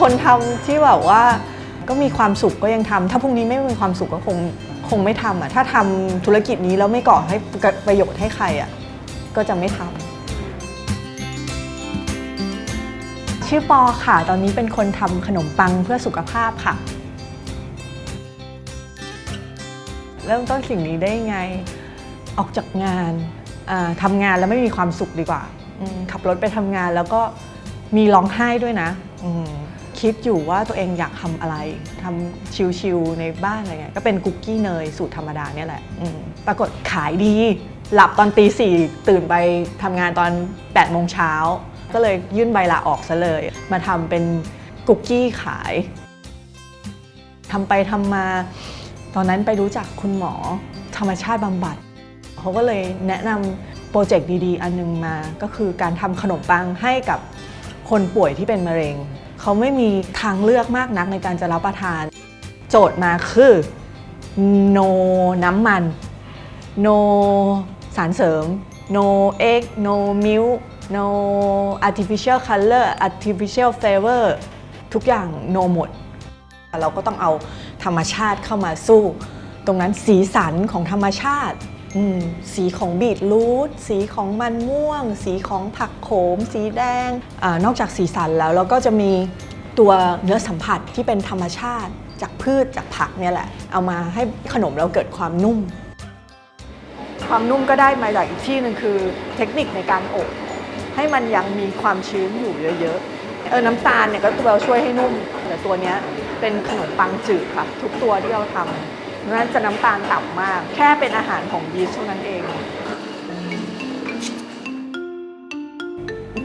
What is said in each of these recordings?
คนทำที่แบบว่า ก็มีความสุขก็ยังทำถ้าพรุ่งนี้ไม่มีความสุขก็คงคงไม่ทำอะถ้าทำธุรกิจนี้แล้วไม่ก่อให้ประโยชน์ให้ใครอะก็จะไม่ทำชื่อปอค่ะ ตอนนี้เป็นคนทำขนมปังเพื่อสุขภาพค่ะ เริ่มต้นสิ่งนี้ได้ไง ออกจากงานอ่าทำงานแล้วไม่มีความสุขดีกว่า ขับรถไปทำงานแล้วก็มีร้องไห้ด้วยนะอื คิดอยู่ว่าตัวเองอยากทำอะไรทำชิลๆในบ้านอะไรเงี้ยก็เป็นคุกกี้เนยสูตรธรรมดาเนี่ยแหละปรากฏขายดี หลับตอนตีสี่ตื่นไปทำงานตอน8ปดโมงเช้าก็เลยยื่นใบลาออกซะเลย มาทำเป็นคุกกี้ขายทำไปทำมา ตอนนั้นไปรู้จักคุณหมอธรรมชาติบำบัดเขาก็เลยแนะนำโปรเจกต์ดีๆ อันนึงมา ก็คือการทำขนมปังให้กับคนป่วยที่เป็นมะเร็ง เขาไม่มีทางเลือกมากนักในการจะรับประทาน โจทย์มาคือ no น้ำมัน no สารเสริม no egg no milk no artificial color artificial flavor ทุกอย่าง no หมด เราก็ต้องเอาธรรมชาติเข้ามาสู้ ตรงนั้นสีสันของธรรมชาติ สีของบีทรูทสีของมันม่วง สีของผักโขม สีแดงอนอกจากสีสันแล้วเราก็จะมีตัวเนื้อสัมผัสที่เป็นธรรมชาติจากพืชจากผักเนี่ยแหละ เอามาให้ขนมเราเกิดความนุ่ม ความนุ่มก็ได้มาจากอีกที่หนึ่งคือเทคนิคในการอบให้มันยังมีความชื้นอยู่เยอะๆเออน้ำตาลเนี่ยก็ตัวช่วยให้นุ่มแต่ตัวเนี้ยเป็นขนมปังจืดค่ะ ทุกตัวที่เราทำ ราะฉะนั้นจะน้ำตาลต่ำมาก แค่เป็นอาหารของยีสต์เท่านั้นเอง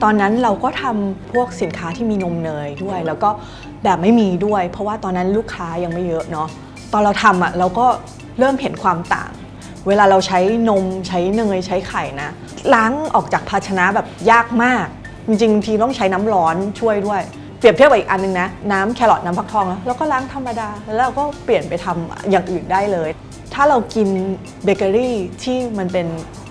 ตอนนั้นเราก็ทำพวกสินค้าที่มีนมเนยด้วย แล้วก็แบบไม่มีด้วย เพราะว่าตอนนั้นลูกค้ายังไม่เยอะเนาะตอนเราทำอะเราก็เริ่มเห็นความต่าง เวลาเราใช้นมใช้เนยใช้ไข่นะ ล้างออกจากภาชนะแบบยากมาก จริงๆบางทีต้องใช้น้ำร้อนช่วยด้วย เปรียบเทียบกับอีกอันนึงนะ น้ำแครอทน้ำฟักทองแล้วเราก็ล้างธรรมดา แล้วเราก็เปลี่ยนไปทำอย่างอื่นได้เลย ถ้าเรากินเบเกอรี่ที่มันเป็น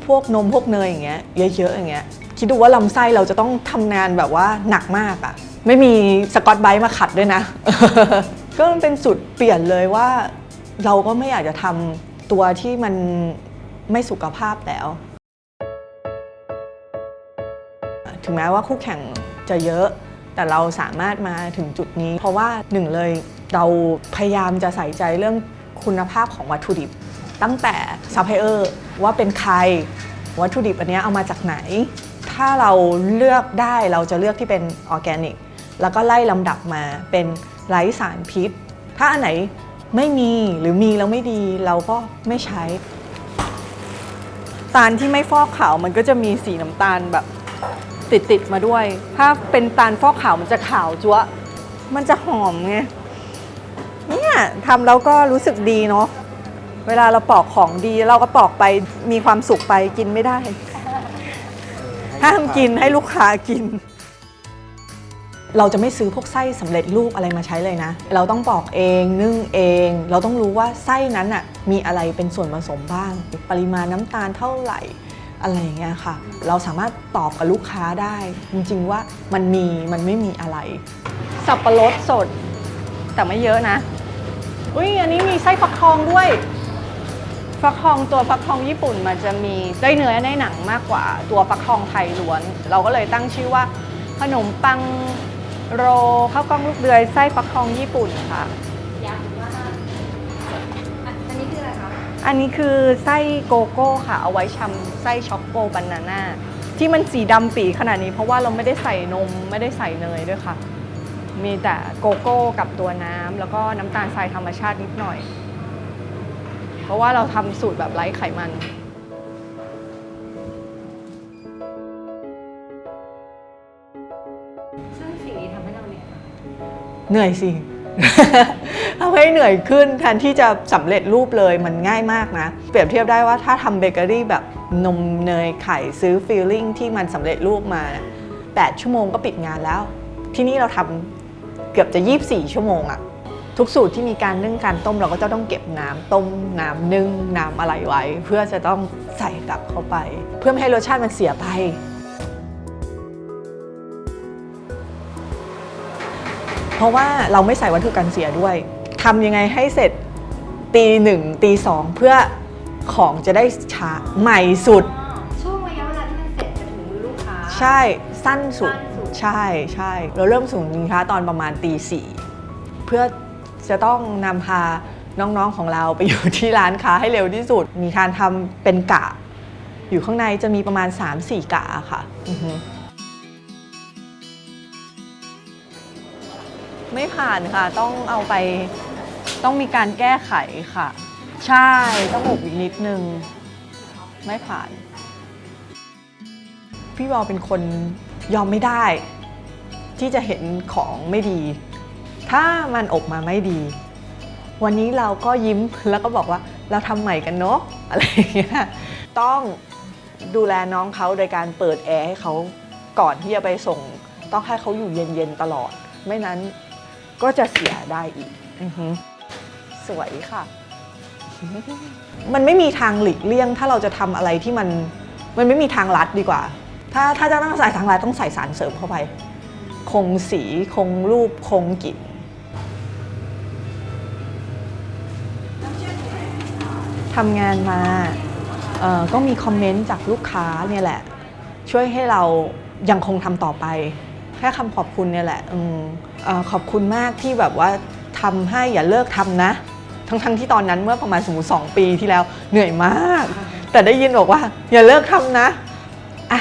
พวกนมพวกเนยอย่างเงี้ยเยอะๆอย่างเงี้ยคิดดูว่าลำไส้เราจะต้องทำงานแบบว่าหนักมากอะไม่มีสกอตไบรท์มาขัดด้วยนะ ก็มันเป็นจุดเปลี่ยนเลยว่า เราก็ไม่อยากจะทำตัวที่มันไม่สุขภาพแล้ว ถึงแม้ว่าคู่แข่งจะเยอะ แต่เราสามารถมาถึงจุดนี้ เพราะว่าหนึ่งเลยเราพยายามจะใส่ใจเรื่องคุณภาพของวัตถุดิบ ตั้งแต่ซัพพลายเออร์ว่าเป็นใครวัตถุดิบอันนี้เอามาจากไหน ถ้าเราเลือกได้เราจะเลือกที่เป็นออร์แกนิกแล้วก็ไล่ลำดับมาเป็นไร้สารพิษ ถ้าอันไหนไม่มีหรือมีแล้วไม่ดีเราก็ไม่ใช้ ตาลที่ไม่ฟอกขาวมันก็จะมีสีน้ำตาลแบบ ติดติดๆมาด้วย ถ้าเป็นตาลฟอกขาวมันจะขาวจั๊วะมันจะหอมไง เนี่ยทำแล้วก็รู้สึกดีเนาะ เวลาเราปอกของดีเราก็ปอกไปมีความสุขไปกินไม่ได้ ห้ามกินให้ลูกค้ากิน เราจะไม่ซื้อพวกไส้สำเร็จรูปอะไรมาใช้เลยนะ เราต้องปอกเองนึ่งเอง เราต้องรู้ว่าไส้นั้นอะมีอะไรเป็นส่วนผสมบ้าง ปริมาณน้ำตาลเท่าไหร่ อะไรอย่างเงี้ยค่ะ เราสามารถตอบกับลูกค้าได้ จริงๆว่ามันมีมันไม่มีอะไร สับปะรดสด แต่ไม่เยอะนะ อุ้ยอันนี้มีไส้ฟักทองด้วย ฟักทองตัวฟักทองญี่ปุ่นมันจะมีได้เนื้อได้หนังมากกว่าตัวฟักทองไทยล้วน เราก็เลยตั้งชื่อว่า ขนมปังโรข้าวกล้องลูกเดือยไส้ฟักทองญี่ปุ่นค่ะ อันนี้คือไส้โกโก้ค่ะ เอาไว้ชำไส้ช็อกโกบานาน่าที่มันสีดำปีขนาดนี้ เพราะว่าเราไม่ได้ใส่นมไม่ได้ใส่เนยด้วยค่ะ มีแต่โกโก้กับตัวน้ำแล้วก็น้ำตาลทรายธรรมชาตินิดหน่อย เพราะว่าเราทำสูตรแบบไร้ไขมันซึ่งสิ่งนี้ทำให้เราเนี่ยเหนื่อยสิ ทำให้เหนื่อยขึ้นแทนที่จะสำเร็จรูปเลยมันง่ายมากนะ เปรียบเทียบได้ว่าถ้าทำเบเกอรี่แบบนมเนยไข่ซื้อฟิลลิ่งที่มันสำเร็จรูปมา 8 ชั่วโมงก็ปิดงานแล้ว ที่นี่เราทำเกือบจะ 24 ชั่วโมงอะทุกสูตรที่มีการนึ่งการต้มเราก็จะต้องเก็บน้ำต้มน้ำนึ่งน้ำอะไรไว้ เพื่อจะต้องใส่กลับเข้าไป เพื่อไม่ให้รสชาติมันเสียไป พอราะว่าเราไม่ใส่วัตถุกันเสียด้วยทำยังไงให้เสร็จตีหนึ่งตีสองเพื่อของจะได้ช้าใหม่สุด ช่วงระยะเวลาที่มันเสร็จจะถึงมือลูกค้า ใช่สั้นสุด สั้นสุด ใช่ใช่เราเริ่มส่งสินค้าตอนประมาณตีสี่เพื่อจะต้องนำพาน้องๆของเราไปอยู่ที่ร้านค้าให้เร็วที่สุด มีการทำเป็นกะ อยู่ข้างในจะมีประมาณ 3-4 กะค่ะอือฮึ ไม่ผ่านค่ะ ต้องเอาไปต้องมีการแก้ไขค่ะ ใช่ต้องอบอีกนิดนึง ไม่ผ่าน พี่วอลเป็นคนยอมไม่ได้ ที่จะเห็นของไม่ดี ถ้ามันออกมาไม่ดี วันนี้เราก็ยิ้มแล้วก็บอกว่าเราทำใหม่กันเนาะอะไรอย่างเงี้ยต้องดูแลน้องเขาโดยการเปิดแอร์ให้เขาก่อนที่จะไปส่ง ต้องให้เขาอยู่เย็นๆตลอด ไม่นั้น ก็จะเสียได้อีก อือฮึสวยค่ะ มันไม่มีทางหลีกเลี่ยง ถ้าเราจะทำอะไรที่มันมันไม่มีทางลัดดีกว่า ถ้าถ้าจะต้องใส่ทางลัดต้องใส่สารเสริมเข้าไป คงสีคงรูปคงกลิ่นทำงานมาเอ่อก็มีคอมเมนต์จากลูกค้าเนี่ยแหละ ช่วยให้เรายังคงทำต่อไป แค่คำขอบคุณเนี่ยแหละอืมเอ่อขอบคุณมากที่แบบว่าทำให้อย่าเลิกทำนะ ทั้งๆที่ตอนนั้นเมื่อประมาณสมมติสองปีที่แล้วเหนื่อยมาก แต่ได้ยินบอกว่า อย่าเลิกทำนะอะ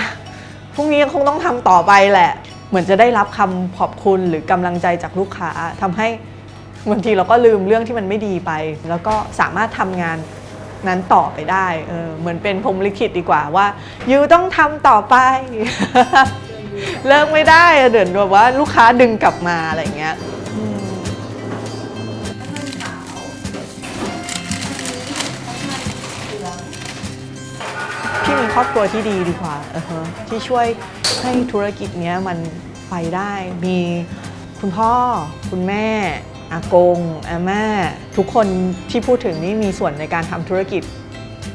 พรุ่งนี้ยังคงต้องทำต่อไปแหละ เหมือนจะได้รับคำขอบคุณหรือกำลังใจจากลูกค้าทำให้บางทีเราก็ลืมเรื่องที่มันไม่ดีไป แล้วก็สามารถทำงานนั้นต่อไปได้เออเหมือนเป็นพรหมลิขิตดีกว่าว่ายูต้องทำต่อไป เลิกไม่ได้อะเดินแบบว่าลูกค้าดึงกลับมาอะไรอย่างเงี้ยพี่มีครอบครัวที่ดีดีกว่าเออที่ช่วยให้ธุรกิจเนี้ยมันไปได้มีคุณพ่อ คุณแม่อากงอาม่าทุกคนที่พูดถึงนี่มีส่วนในการทำธุรกิจ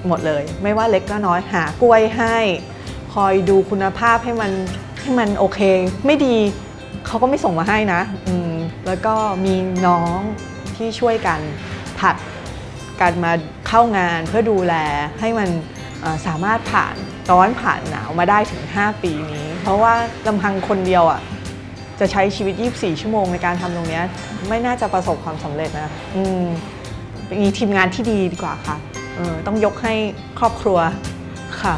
หมดเลย ไม่ว่าเล็กก็น้อยหากล้วยให้ คอยดูคุณภาพให้มัน ให้มันโอเคไม่ดีเขาก็ไม่ส่งมาให้นะอืมแล้วก็มีน้องที่ช่วยกันผัดการมาเข้างานเพื่อดูแลให้มันสามารถผ่านร้อนผ่านหนาวมาได้ถึง 5 ปีนี้ เพราะว่าลำพังคนเดียวอะจะใช้ชีวิต 24 ชั่วโมงในการทำตรงนี้ไม่น่าจะประสบความสำเร็จนะอืมมีทีมงานที่ดีดีกว่าค่ะต้องยกให้ครอบครัวค่ะ